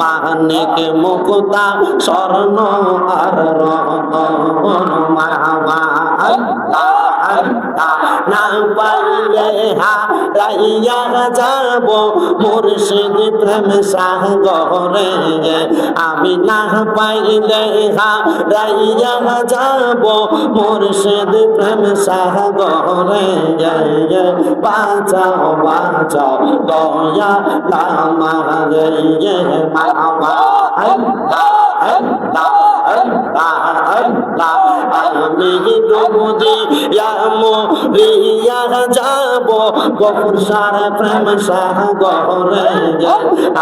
মানিক মুকুতা স্বর্ণ আর আল্লাহ না পাইলে হারাইয়া যাব। মুর্শিদ প্রেম সাগরে। আমি না পাইলে হারাইয়া যাব। মুর্শিদ প্রেম সাগরে। বাঁচাও বাঁচাও, দয়া লামারে মামা, আল্লাহ আল্লাহ আল্লাহ আল্লাহ। আমি ডুবুদি ইয়ামো রিয়া যাব। গফুর সার প্রেম সাগরে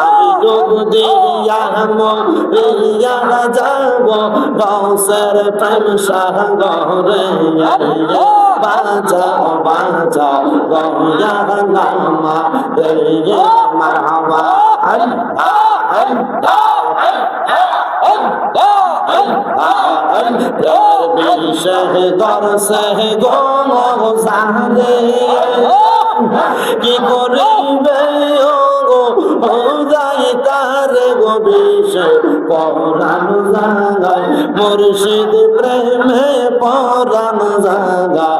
আমি ডুবুদি ইয়ামো রিয়া যাব। গৌসের প্রেম সাগরে বাঁচাও বাঁচাও গয়া লামা রে মারহাবা আল্লাহ আল্লাহ সারে কি করিবে গো তার পরাণ জাগায়। মুর্শিদ প্রেমে পরাণ জাগা হাই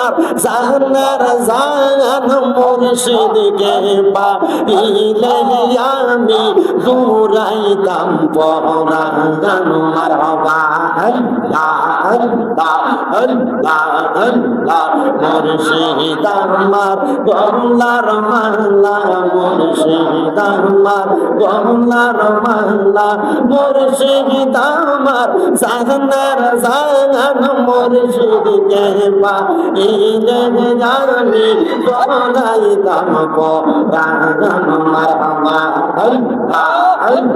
জানার জান মুর্শিদকে পাইলে আমি দূরাইতাম পরাগান মারহাবা। আল্লাহ আল্লাহ আল্লাহ আল্লাহ, মুর্শিদ আমার, গলার মালা, মুর্শিদ আমার, গলার মালা, মুর্শিদ আমার জানার জান মুর্শিদকে পাইলে আমি দৌড়াইতাম পরাগান মারহাবা আল্লাহ আমি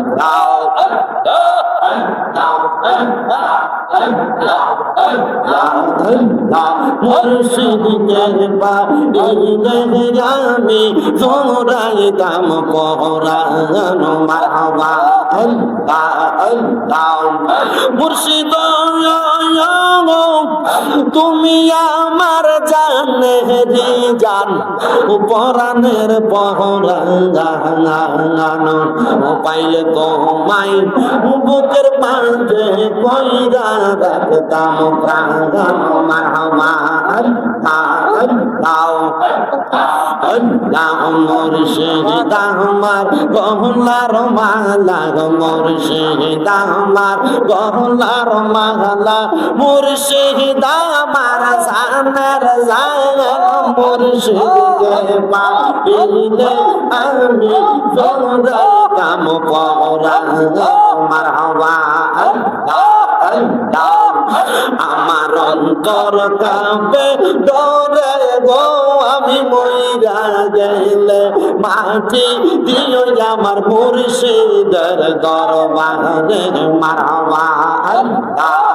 আল্লাহ আল্লাহ মুর্শিদ তুমি আমার জানে জান পরাণের পহরান পাইলে তোমায় বুকের মাঝে কইরা রাখতাম প্রাণ মারহামা আল্লাহ আল্লাহ মুর্শিদ আমার গহলার মালা মুর্শিদ আমার গহলার মালা, মুর্শিদ, আমার জানার জান মুর্শিদকে পাইলে আমি আল্লাহ আল্লাহ আমার অন্তর কাঁপে, ডরে গো, আমি মইরা গেলে মাটি দিও আমার মুর্শিদের দরবারে মারবা আল্লাহ।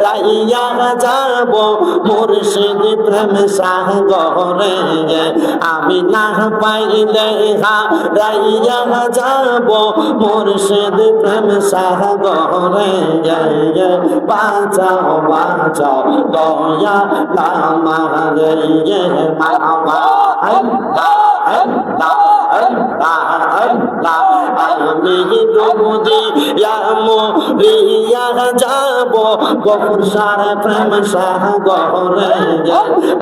হারাইয়া যাব মুর্শিদ প্রেম সাগরে। আমি না পাইলে হারাইয়া যাব মুর্শিদ প্রেম সাগরে। বাঁচাও বাঁচাও, দয়া লামারে আমি ডুবুদি ইয়ামো রিয়া যাব গফুর সার প্রেম সাগরে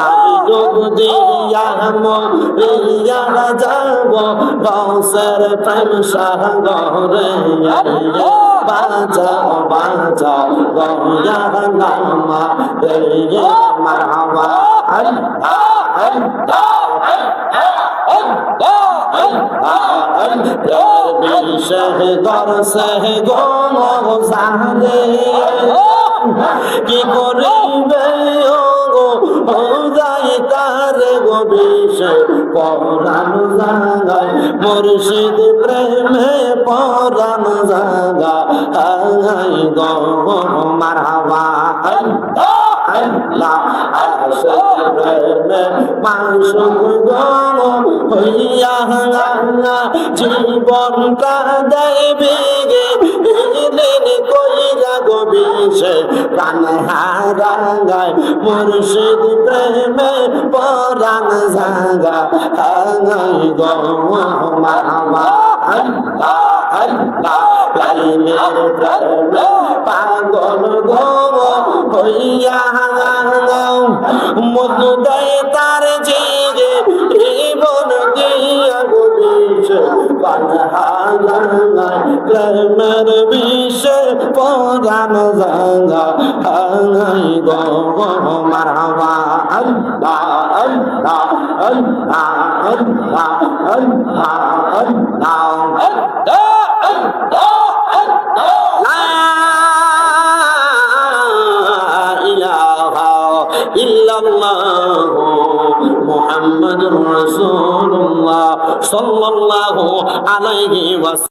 আমি ডুবুদি ইয়ামো রিয়া যাব গৌসের প্রেম সাগরে বাঁচাও বাঁচাও দয়া নামা রে মারহাবা আল্লাহ বিশেষ দর্শে গো কি করিবে বিশেষ পরাণ জাগায়, মুর্শিদ প্রেমে পরাণ জাগা আই গো মারহাবা আল্লাহ আল্লাহ। প্রেমে জীবনটা দেবে বিষে প্রাণ হারাঙ্গায় মুর্শিদ প্রেমে পরাণ জাগা। হাঙ্গাই গো মামা, আল্লাহ আল্লাহ প্রেমের প্রেমে পাগল গো হইয়া মধু তার জিরে জীবন দিয়া গো বিষে প্রেমের বিষে জাগা হাঙ্গাই গো মারহাবা আল্লাহ আল্লাহ আল্লাহ আল্লাহ আল্লাহ আল্লাহ মোহাম্মদ রসুল্লাহ সাল্লাল্লাহু আলাইহি ওয়াসাল্লাম